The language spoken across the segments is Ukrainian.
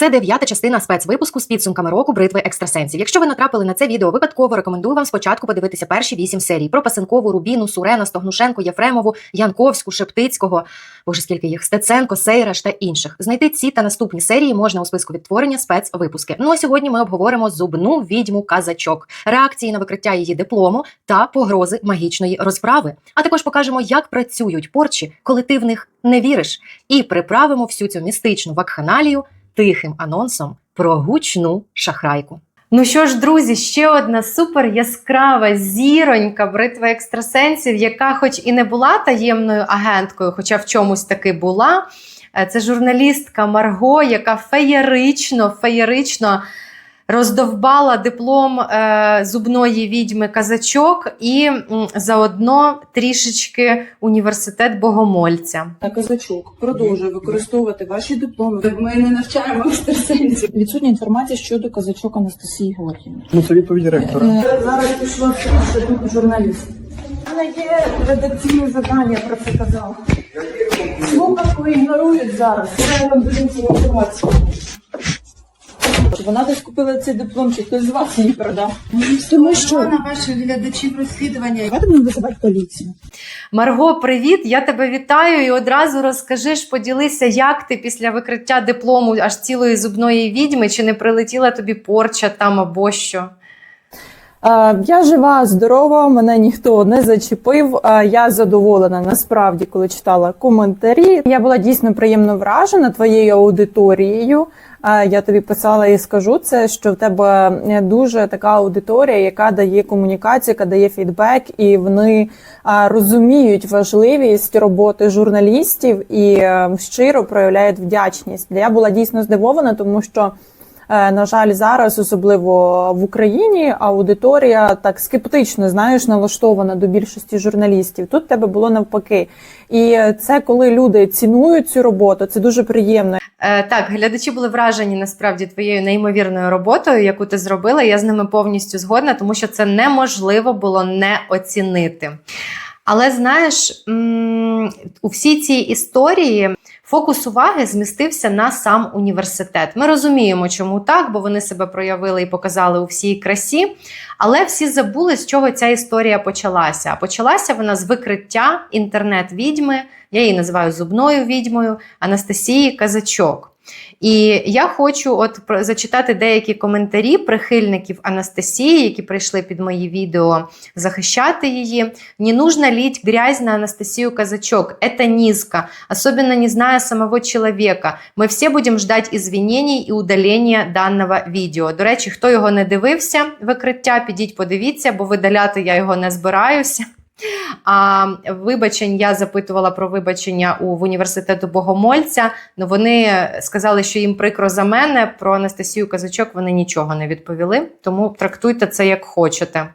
Це дев'ята частина спецвипуску з підсумками року бритви екстрасенсів. Якщо ви натрапили на це відео випадково, рекомендую вам спочатку подивитися перші вісім серій про Пасенкову, Рубіну, Сурена, Стогнушенко, Єфремову, Янковську, Шептицького, боже скільки їх Стеценко, Сейраш та інших. Знайти ці та наступні серії можна у списку відтворення спецвипуски. Ну а сьогодні ми обговоримо зубну відьму казачок, реакції на викриття її диплому та погрози магічної розправи. А також покажемо, як працюють порчі, коли ти в них не віриш, і приправимо всю цю містичну вакханалію тихим анонсом про гучну шахрайку. Ну що ж, друзі, ще одна супер яскрава зіронька бритва екстрасенсів, яка, хоч і не була таємною агенткою, хоча в чомусь таки була. Е, Це журналістка Марго, яка феєрично, феєрично роздовбала диплом е, зубної відьми казачок і м, заодно трішечки університет богомольця. та казачок продовжує використовувати ваші дипломи. Так ми не навчаємо екстрасенсів. Відсутня інформація щодо казачок Анастасії Георгіївни. Ну, це відповідь ректора. Е, Зараз пішло що тут журналіст. У мене є редакційне завдання, про це казав. Слухавку ігнорують зараз. Я вам дуже цю інформацію. Чи Вона десь купила цей диплом, чи хтось з вас її продав? Тому що на ваших глядачів розслідування. давайте будемо визивати поліцію. Марго, привіт! Я тебе вітаю і одразу розкажи ж, поділися, як ти після викриття диплому аж цілої зубної відьми, чи не прилетіла тобі порча там або що? Я жива, здорова, мене ніхто не зачепив. Я задоволена насправді, коли читала коментарі. Я була дійсно приємно вражена твоєю аудиторією. Я тобі писала і скажу це, що в тебе дуже така аудиторія, яка дає комунікацію, яка дає фідбек, і вони розуміють важливість роботи журналістів і е, щиро проявляють вдячність. Я була дійсно здивована, тому що. Е, На жаль, зараз, особливо в Україні, аудиторія так скептично знаєш, налаштована до більшості журналістів. Тут тебе було навпаки. І це коли люди цінують цю роботу, це дуже приємно. Е, так, глядачі були вражені насправді твоєю неймовірною роботою, яку ти зробила. Я з ними повністю згодна, тому що це неможливо було не оцінити. Але знаєш, у всій цій історії фокус уваги змістився на сам університет. Ми розуміємо, чому так, бо вони себе проявили і показали у всій красі. Але всі забули, з чого ця історія почалася. Почалася вона з викриття інтернет-відьми, я її називаю зубною відьмою Анастасії Казачок. І я хочу от зачитати деякі коментарі прихильників Анастасії, які прийшли під мої відео захищати її. Не нужно лить грязь на Анастасию Казачок. Это низко. Особенно не зная самого человека. Ми всі будемо ждать извинений і удалення даного відео. До речі, хто його не дивився, викриття, підіть подивіться, бо видаляти я його не збираюся. А вибачень я запитувала про вибачення у в університету Богомольця. Ну вони сказали, що їм прикро за мене. Про Анастасію Казачок вони нічого не відповіли. Тому трактуйте це як хочете.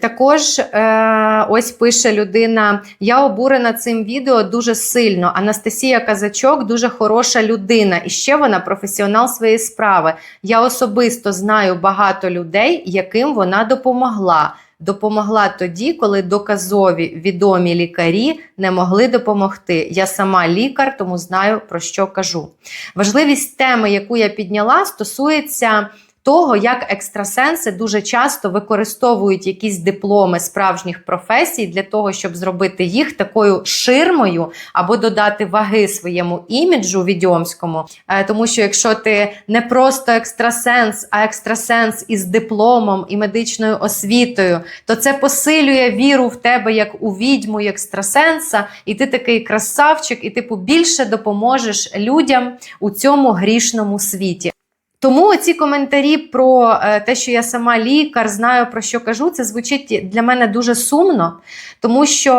Також е, ось пише людина: я обурена цим відео дуже сильно. Анастасія Казачок дуже хороша людина, і ще вона професіонал своєї справи. Я особисто знаю багато людей, яким вона допомогла. Допомогла тоді, коли доказові відомі лікарі не могли допомогти. Я сама лікар, тому знаю про що кажу. Важливість теми, яку я підняла, стосується того, як екстрасенси дуже часто використовують якісь дипломи справжніх професій для того, щоб зробити їх такою ширмою або додати ваги своєму іміджу відьомському. Е, Тому що якщо ти не просто екстрасенс, а екстрасенс із дипломом і медичною освітою, то це посилює віру в тебе як у відьму, як екстрасенса, і ти такий красавчик, і типу більше допоможеш людям у цьому грішному світі. Тому ці коментарі про е, те, що я сама лікар, знаю про що кажу, це звучить для мене дуже сумно, тому що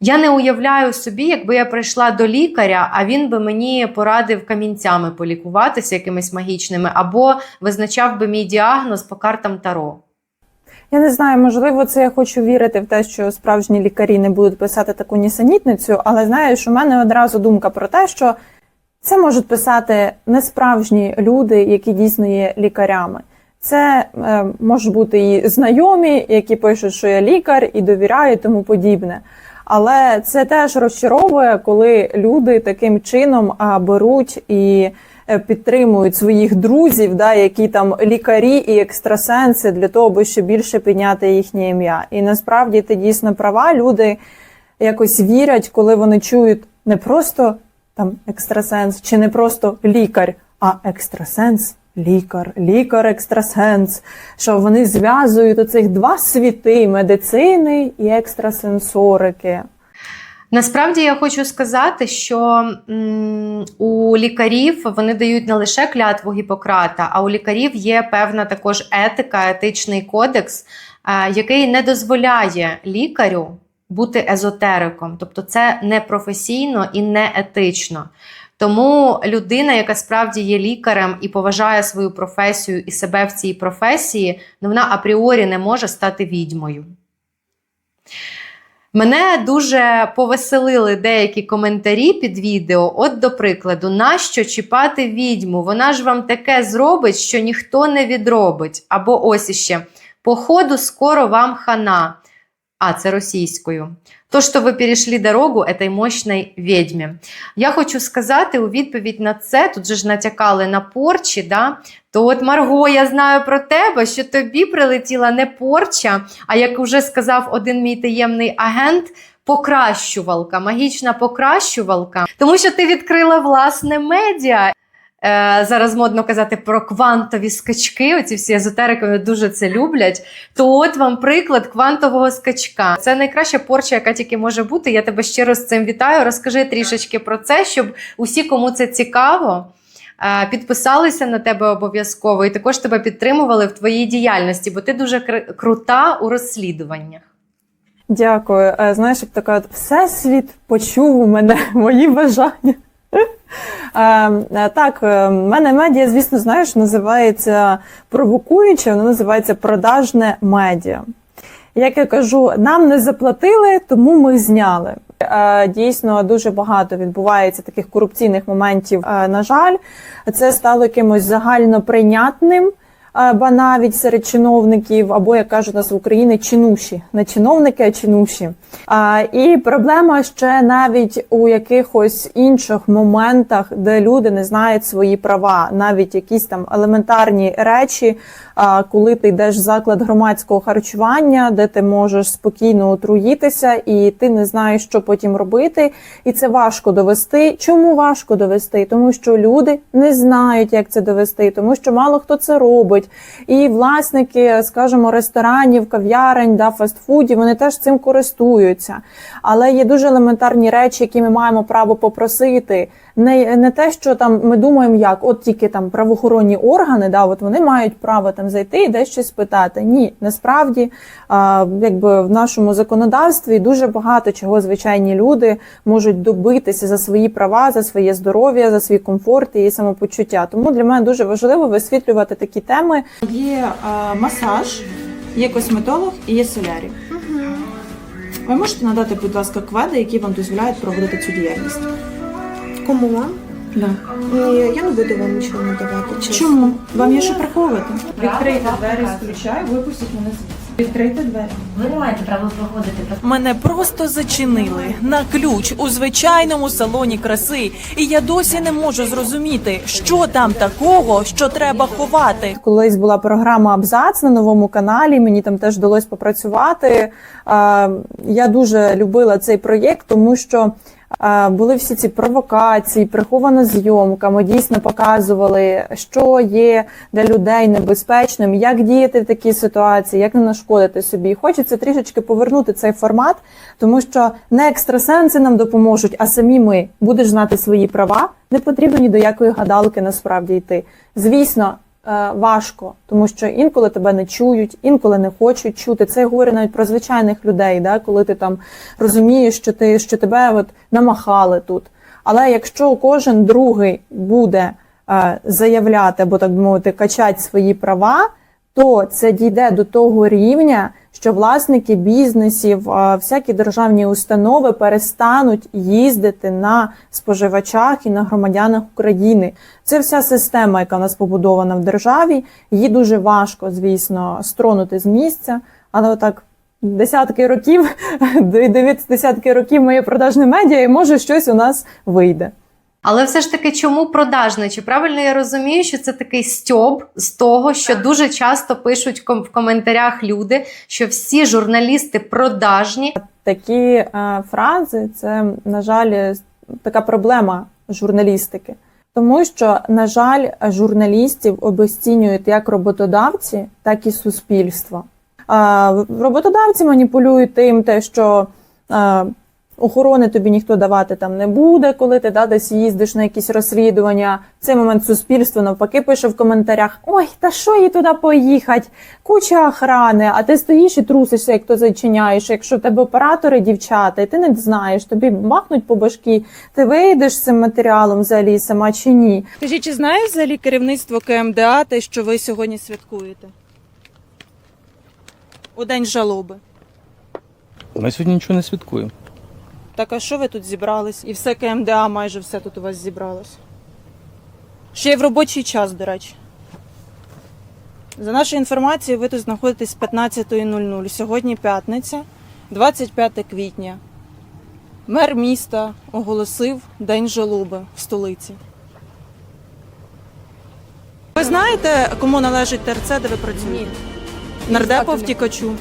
я не уявляю собі, якби я прийшла до лікаря, а він би мені порадив камінцями полікуватися якимись магічними, або визначав би мій діагноз по картам Таро. Я не знаю, можливо, це я хочу вірити в те, що справжні лікарі не будуть писати таку нісенітницю, але знаєш, у мене одразу думка про те, що це можуть писати несправжні люди, які дійсно є лікарями. Це е, можуть бути і знайомі, які пишуть, що я лікар і довіряю, і тому подібне. Але це теж розчаровує, коли люди таким чином а, беруть і е, підтримують своїх друзів, да, які там лікарі і екстрасенси для того, аби ще більше підняти їхнє ім'я. І насправді ти дійсно права. Люди якось вірять, коли вони чують не просто там екстрасенс, чи не просто лікар, а екстрасенс. Лікар, лікар, екстрасенс, що вони зв'язують оцих два світи медицини і екстрасенсорики. Насправді я хочу сказати, що у лікарів вони дають не лише клятву Гіппократа, а у лікарів є певна також етика, етичний кодекс, е, який не дозволяє лікарю бути езотериком. Тобто це не професійно і не етично. Тому людина, яка справді є лікарем і поважає свою професію і себе в цій професії, ну, вона апріорі не може стати відьмою. Мене дуже повеселили деякі коментарі під відео. От, до прикладу, нащо чіпати відьму? Вона ж вам таке зробить, що ніхто не відробить. Або ось іще. Походу, скоро вам хана. А, це російською. То, що ви перейшли дорогу этой мощной ведьмі. Я хочу сказати у відповідь на це, тут же ж натякали на порчі, да? то от Марго, я знаю про тебе, що тобі прилетіла не порча, а як вже сказав один мій таємний агент, покращувалка, магічна покращувалка, тому що ти відкрила власне медіа. Е, зараз модно казати про квантові скачки. Оці всі езотерики дуже це люблять. То от вам приклад квантового скачка. Це найкраща порча, яка тільки може бути. Я тебе щиро з цим вітаю. Розкажи трішечки про це, щоб усі, кому це цікаво, е, підписалися на тебе обов'язково і також тебе підтримували в твоїй діяльності, бо ти дуже кр- крута у розслідуваннях. Дякую. Е, Знаєш, як така, всесвіт почув мене мої бажання. Е, е, Так, е, в мене медіа, звісно, знаєш, називається провокуюче, воно називається продажне медіа. Як я кажу, нам не заплатили, тому ми зняли. Е, Дійсно, дуже багато відбувається таких корупційних моментів. На жаль, це стало якимось загально прийнятним. Ба навіть серед чиновників, або як кажуть у нас в Україні, чинуші, не чиновники, а чинуші. А, і проблема ще навіть у якихось інших моментах, де люди не знають свої права, навіть якісь там елементарні речі, коли ти йдеш в заклад громадського харчування, де ти можеш спокійно отруїтися, і ти не знаєш, що потім робити. І це важко довести. Чому важко довести? Тому що люди не знають, як це довести, тому що мало хто це робить. І власники, скажімо, ресторанів, кав'ярень, да, фастфудів, вони теж цим користуються. Але є дуже елементарні речі, які ми маємо право попросити. Не, не те, що там ми думаємо, як от тільки там правоохоронні органи, да, от вони мають право там зайти і десь щось питати. Ні, насправді, а, якби в нашому законодавстві дуже багато чого звичайні люди можуть добитися за свої права, за своє здоров'я, за свій комфорт і самопочуття. Тому для мене дуже важливо висвітлювати такі теми. Є е, масаж, є косметолог і є солярій. Ви можете надати, будь ласка, кведи, які вам дозволяють проводити цю діяльність? Кому вам? Да. Ні, я не буду вам нічого надавати. чесно. Чому? Вам є що приховувати? Відкрийте двері, включаю, випустіть мене звідси. Відкрийте двері. Ви не маєте права проходити. Мене просто зачинили на ключ у звичайному салоні краси, і я досі не можу зрозуміти, що там такого, що треба ховати. Колись була програма Абзац на новому каналі. Мені там теж вдалося попрацювати. Я дуже любила цей проєкт, тому що були всі ці провокації, прихована зйомка. Ми дійсно показували, що є для людей небезпечним, як діяти в такій ситуації, як не нашкодити собі. Хочеться трішечки повернути цей формат, тому що не екстрасенси нам допоможуть, а самі ми будеш знати свої права. Не потрібно ні до якої гадалки насправді йти. Звісно, важко, тому що інколи тебе не чують, інколи не хочуть чути. Це я навіть про звичайних людей, да, коли ти там розумієш, що ти що тебе от намахали тут. Але якщо кожен другий буде е, заявляти або так би мовити, качати свої права, то це дійде до того рівня, що власники бізнесів, всякі державні установи перестануть їздити на споживачах і на громадянах України. Це вся система, яка в нас побудована в державі. Її дуже важко, звісно, стронути з місця, але отак десятки років, дивитися десятки років моє продажне медіа, і може щось у нас вийде. Але все ж таки, чому продажне? Чи правильно я розумію, що це такий стьоб з того, що дуже часто пишуть в коментарях люди, що всі журналісти продажні, Такі е, фрази це, на жаль, така проблема журналістики. Тому що, на жаль, журналістів обесцінюють як роботодавці, так і суспільство. Роботодавці маніпулюють тим, те, що е, охорони тобі ніхто давати там не буде, коли ти да, десь їздиш на якісь розслідування. В цей момент суспільство навпаки пише в коментарях: Ой, та що їй туди поїхати? Куча охрани, а ти стоїш і трусишся, як то зачиняєш. Якщо в тебе оператори дівчата, і ти не знаєш, тобі махнуть по башки, ти вийдеш з цим матеріалом взагалі сама чи ні. Скажіть, чи знає взагалі керівництво КМДА те, що ви сьогодні святкуєте? У день жалоби. Ми сьогодні нічого не святкуємо. Так а що ви тут зібрались? І все КМДА майже все тут у вас зібралось. Ще й в робочий час, до речі. За нашою інформацією, ви тут знаходитесь з 15.00. Сьогодні п'ятниця, 25 квітня. Мер міста оголосив День жалоби в столиці. Ви знаєте, кому належить ТРЦ, де ви працюєте? Ні. Нардепа втікачу.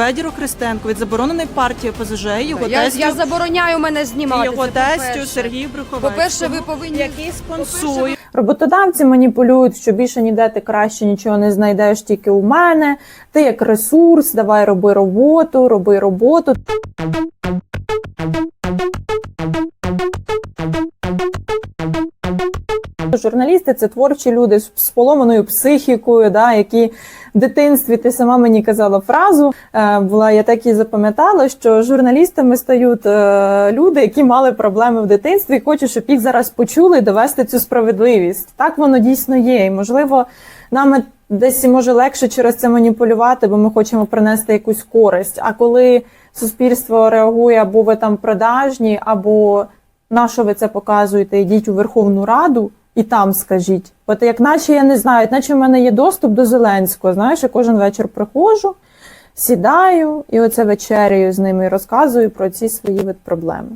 Федіру Христенко від забороненої партії ОПЗЖ, його Я, тестю, я забороняю мене знімати. його це тестю по-перше. Сергію Брюховецькому, По-перше, ви повинні який спонсує. Роботодавці маніпулюють, що більше ніде ти краще нічого не знайдеш тільки у мене. Ти як ресурс, давай роби роботу, роби роботу. Журналісти це творчі люди з поломаною психікою, да, які в дитинстві ти сама мені казала фразу. Е, була я так і запам'ятала, що журналістами стають е, люди, які мали проблеми в дитинстві, і хочуть, щоб їх зараз почули довести цю справедливість. Так воно дійсно є. І можливо, нам десь може легше через це маніпулювати, бо ми хочемо принести якусь користь. А коли суспільство реагує, або ви там продажні, або на що ви це показуєте, йдіть у Верховну Раду. І там скажіть, от як наче я не знаю, наче в мене є доступ до Зеленського. Знаєш, я кожен вечір приходжу, сідаю і оце вечеряю з ними розказую про ці свої от проблеми.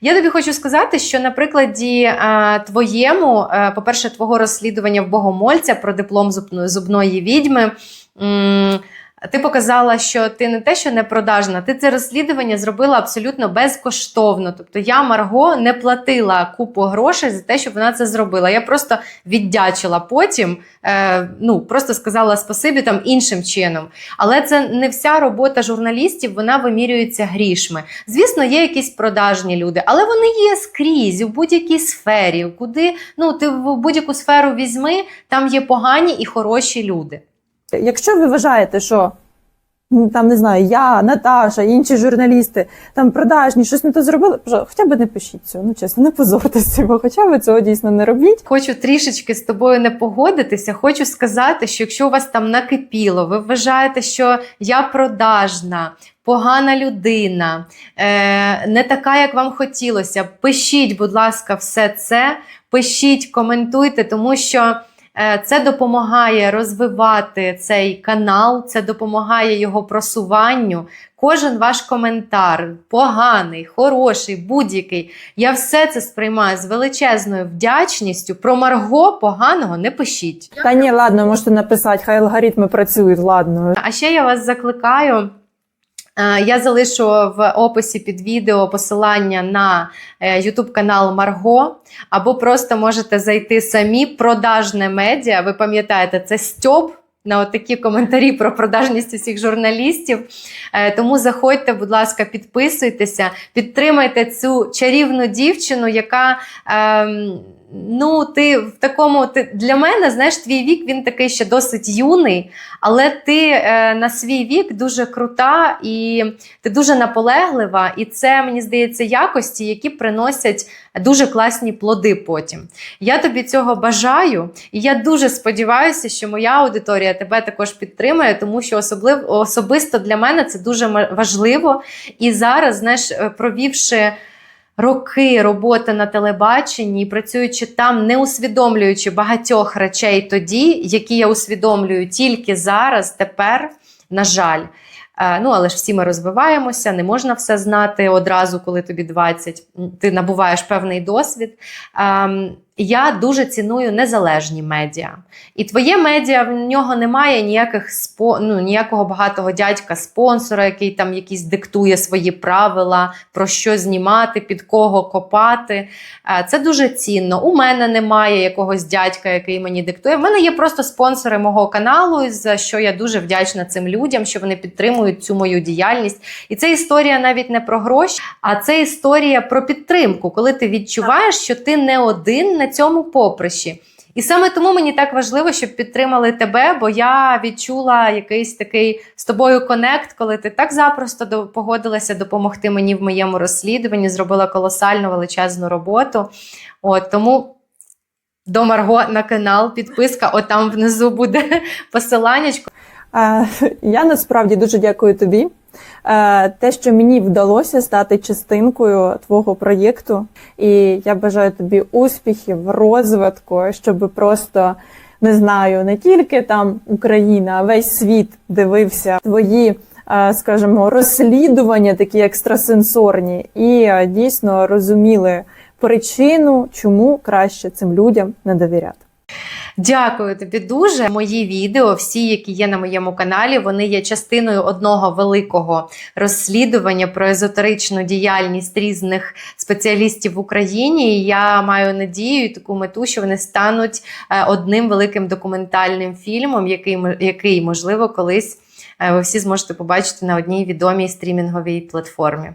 Я тобі хочу сказати, що на прикладі е, твоєму, е, по-перше, твого розслідування в Богомольця про диплом зубно- зубної відьми. Ти показала, що ти не те, що не продажна, ти це розслідування зробила абсолютно безкоштовно. Тобто я Марго не платила купу грошей за те, щоб вона це зробила. Я просто віддячила потім, е, ну просто сказала спасибі там іншим чином. Але це не вся робота журналістів, вона вимірюється грішми. Звісно, є якісь продажні люди, але вони є скрізь у будь-якій сфері. Куди ну ти в будь-яку сферу візьми, там є погані і хороші люди. Якщо ви вважаєте, що там не знаю, я, Наташа, інші журналісти там продажні, щось не то зробили, хоча б не пишіть цього. Ну чесно, не позортеся, бо хоча ви цього дійсно не робіть. Хочу трішечки з тобою не погодитися. Хочу сказати, що якщо у вас там накипіло, ви вважаєте, що я продажна. Погана людина, е, не така, як вам хотілося. Пишіть, будь ласка, все це. Пишіть, коментуйте, тому що це допомагає розвивати цей канал, це допомагає його просуванню. Кожен ваш коментар, поганий, хороший, будь-який. Я все це сприймаю з величезною вдячністю. Про Марго поганого не пишіть. Та ні, ладно, можете написати, хай алгоритми працюють, ладно. А ще я вас закликаю. Е, Я залишу в описі під відео посилання на е, YouTube канал Марго, або просто можете зайти самі продажне медіа. Ви пам'ятаєте, це Стьоп на такі коментарі про продажність усіх журналістів. Е, Тому заходьте, будь ласка, підписуйтеся, підтримайте цю чарівну дівчину, яка. ем, Ну, ти в такому ти для мене, знаєш, твій вік він такий ще досить юний, але ти е, на свій вік дуже крута і ти дуже наполеглива. І це мені здається якості, які приносять дуже класні плоди потім. Я тобі цього бажаю, і я дуже сподіваюся, що моя аудиторія тебе також підтримує, тому що особливо особисто для мене це дуже важливо. І зараз, знаєш, е, провівши. Роки роботи на телебаченні, працюючи там, не усвідомлюючи багатьох речей тоді, які я усвідомлюю тільки зараз, тепер, на жаль. Е, Ну, але ж всі ми розвиваємося, не можна все знати одразу, коли тобі 20. Ти набуваєш певний досвід. Я дуже ціную незалежні медіа. І твоє медіа в нього немає ніяких ну, ніякого багатого дядька, спонсора, який там якийсь диктує свої правила, про що знімати, під кого копати. Е, Це дуже цінно. У мене немає якогось дядька, який мені диктує. В мене є просто спонсори мого каналу, за що я дуже вдячна цим людям, що вони підтримують цю мою діяльність. І це історія навіть не про гроші, а це історія про підтримку, коли ти відчуваєш, що ти не один цьому поприщі. І саме тому мені так важливо, щоб підтримали тебе, бо я відчула якийсь такий з тобою конект, коли ти так запросто погодилася допомогти мені в моєму розслідуванні, зробила колосальну величезну роботу. От тому до Марго на канал, підписка, от там внизу буде посиланнячко. Я насправді дуже дякую тобі. Е, Те, що мені вдалося стати частинкою твого проєкту, і я бажаю тобі успіхів, розвитку, щоб просто не знаю, не тільки там Україна, а весь світ дивився твої, е, скажімо, розслідування, такі екстрасенсорні, і е, дійсно розуміли причину, чому краще цим людям не довіряти. Дякую тобі дуже. Мої відео, всі, які є на моєму каналі, вони є частиною одного великого розслідування про езотеричну діяльність різних спеціалістів в Україні. І я маю надію і таку мету, що вони стануть е, одним великим документальним фільмом, який, який можливо, колись. Е, Ви всі зможете побачити на одній відомій стрімінговій платформі.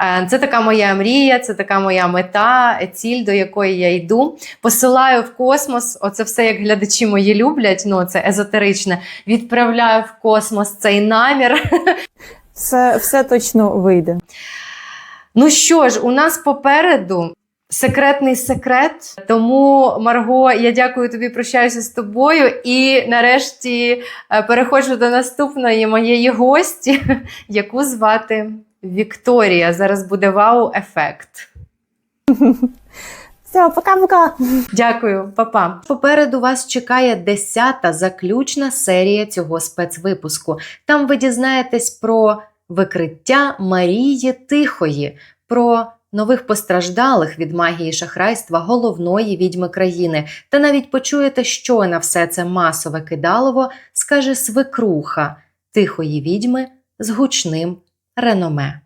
Е, Це така моя мрія, це така моя мета, ціль, до якої я йду. Посилаю в космос, оце все як глядачі мої люблять. Ну це езотеричне. Відправляю в космос цей намір. Все, все точно вийде. Ну що ж, у нас попереду. Секретний секрет. Тому, Марго, я дякую тобі, прощаюся з тобою. І нарешті е, переходжу до наступної моєї гості, яку звати Вікторія. Зараз буде вау-ефект. Все, пока-пока. Дякую, папа. Попереду вас чекає десята заключна серія цього спецвипуску. Там ви дізнаєтесь про викриття Марії Тихої, про нових постраждалих від магії шахрайства головної відьми країни. Та навіть почуєте, що на все це масове кидалово скаже свекруха тихої відьми з гучним реноме.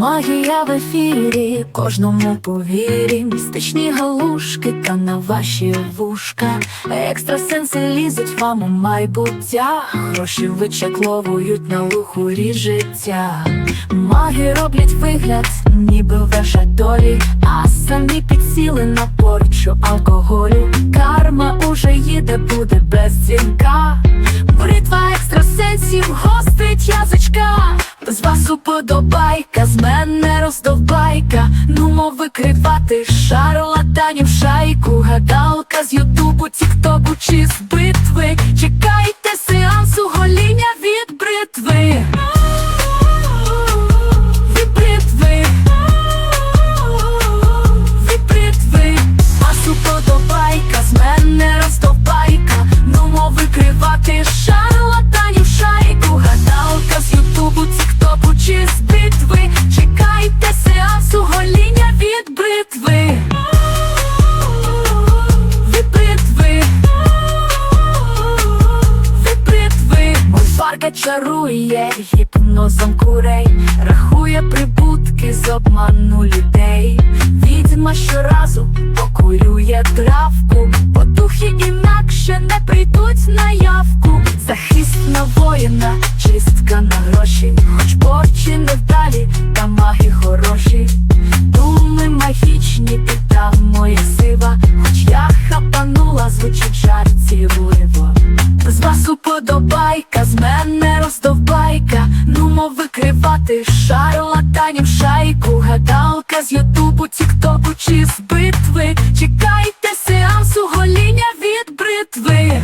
Магія в ефірі, кожному повірі, містичні галушки та на ваші вушка. Екстрасенси лізуть вам у майбуття, гроші вичекловують на лухурі життя. Маги роблять вигляд, ніби верша долі, а самі підсіли на порчу алкоголю. Карма уже їде, буде без дзвінка. Бритва екстрасенсів гострить язичка. З вас уподобайка, з мене роздовбайка. Нумо викривати шарлатанів шайку. Гадалка з Ютубу, Тіктоку чи з битви. Чекайте сеансу гоління від бритви. Відьма щоразу покурює травку, потухи інакше не прийдуть на явку. Захист на воїна, чистка на гроші, хоч порчі невдалі, та маги хороші. Думи магічні, біда моя сива, хоч я хапанула, звучить жартівливо. З вас уподобайка, з мене роздовбайка. Нумо викривати шарлатанів шайку. Гадалка з Ютубу, Тіктоку чи з битви. Чекайте сеансу гоління від бритви.